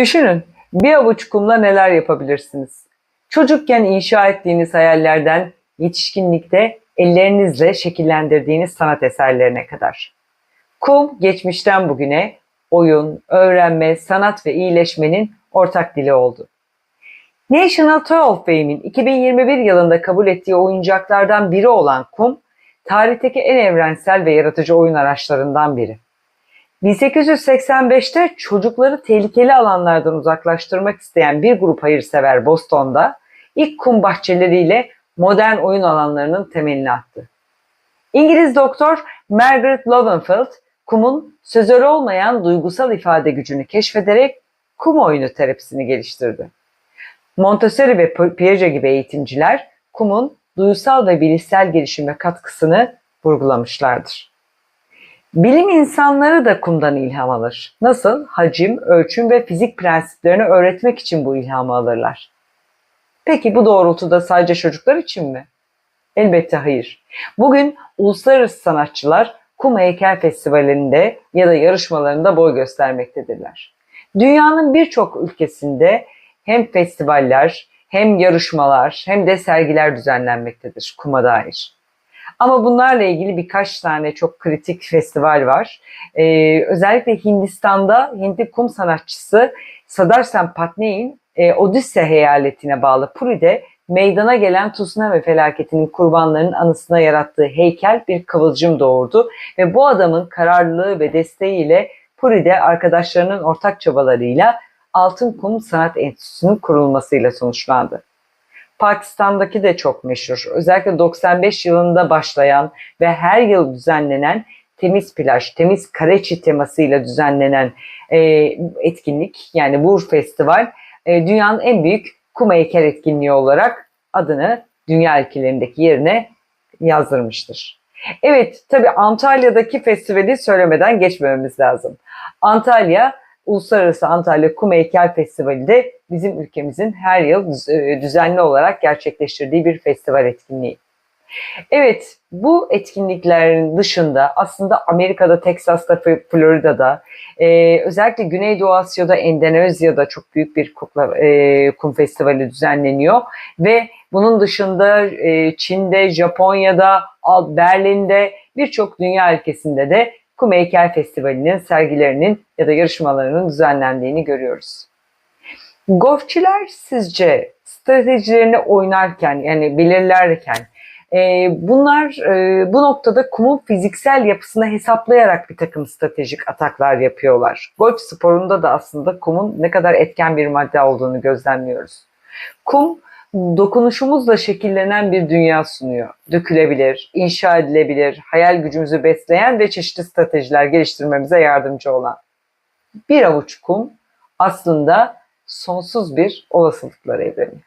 Düşünün, bir avuç kumla neler yapabilirsiniz? Çocukken inşa ettiğiniz hayallerden yetişkinlikte ellerinizle şekillendirdiğiniz sanat eserlerine kadar. Kum geçmişten bugüne oyun, öğrenme, sanat ve iyileşmenin ortak dili oldu. National Toy of Fame'in 2021 yılında kabul ettiği oyuncaklardan biri olan kum, tarihteki en evrensel ve yaratıcı oyun araçlarından biri. 1885'te çocukları tehlikeli alanlardan uzaklaştırmak isteyen bir grup hayırsever Boston'da ilk kum bahçeleriyle modern oyun alanlarının temelini attı. İngiliz doktor Margaret Lowenfeld, kumun sözleri olmayan duygusal ifade gücünü keşfederek kum oyunu terapisini geliştirdi. Montessori ve Piaget gibi eğitimciler kumun duysal ve bilişsel gelişime katkısını vurgulamışlardır. Bilim insanları da kumdan ilham alır. Nasıl? Hacim, ölçüm ve fizik prensiplerini öğretmek için bu ilhamı alırlar. Peki bu doğrultuda sadece çocuklar için mi? Elbette hayır. Bugün uluslararası sanatçılar kum heykel festivalinde ya da yarışmalarında boy göstermektedirler. Dünyanın birçok ülkesinde hem festivaller, hem yarışmalar, hem de sergiler düzenlenmektedir kuma dair. Ama bunlarla ilgili birkaç tane çok kritik festival var. Ee, özellikle Hindistan'da Hintli kum sanatçısı Sadarsan Patney'in e, Odisse eyaletine bağlı Puri'de meydana gelen tsunami felaketinin kurbanlarının anısına yarattığı heykel bir kıvılcım doğurdu ve bu adamın kararlılığı ve desteğiyle Puri'de arkadaşlarının ortak çabalarıyla Altın Kum Sanat Enstitüsü'nün kurulmasıyla sonuçlandı. Pakistan'daki de çok meşhur. Özellikle 95 yılında başlayan ve her yıl düzenlenen temiz plaj, temiz Kareçi temasıyla düzenlenen e, etkinlik yani bu festival e, dünyanın en büyük kum heykel etkinliği olarak adını dünya ülkelerindeki yerine yazdırmıştır. Evet tabi Antalya'daki festivali söylemeden geçmememiz lazım. Antalya Uluslararası Antalya Kum Heykel Festivali de bizim ülkemizin her yıl e, düzenli olarak gerçekleştirdiği bir festival etkinliği. Evet, bu etkinliklerin dışında aslında Amerika'da, Teksas'ta, Florida'da, e, özellikle Güneydoğu Asya'da, Endonezya'da çok büyük bir kukla, e, kum festivali düzenleniyor. Ve bunun dışında e, Çin'de, Japonya'da, Berlin'de, birçok dünya ülkesinde de Kum Heykel Festivali'nin sergilerinin ya da yarışmalarının düzenlendiğini görüyoruz. Golfçiler sizce stratejilerini oynarken yani belirlerken e, bunlar e, bu noktada kumun fiziksel yapısını hesaplayarak bir takım stratejik ataklar yapıyorlar. Golf sporunda da aslında kumun ne kadar etken bir madde olduğunu gözlemliyoruz. Kum dokunuşumuzla şekillenen bir dünya sunuyor. Dökülebilir, inşa edilebilir, hayal gücümüzü besleyen ve çeşitli stratejiler geliştirmemize yardımcı olan. Bir avuç kum aslında sonsuz bir olasılıklar evreni.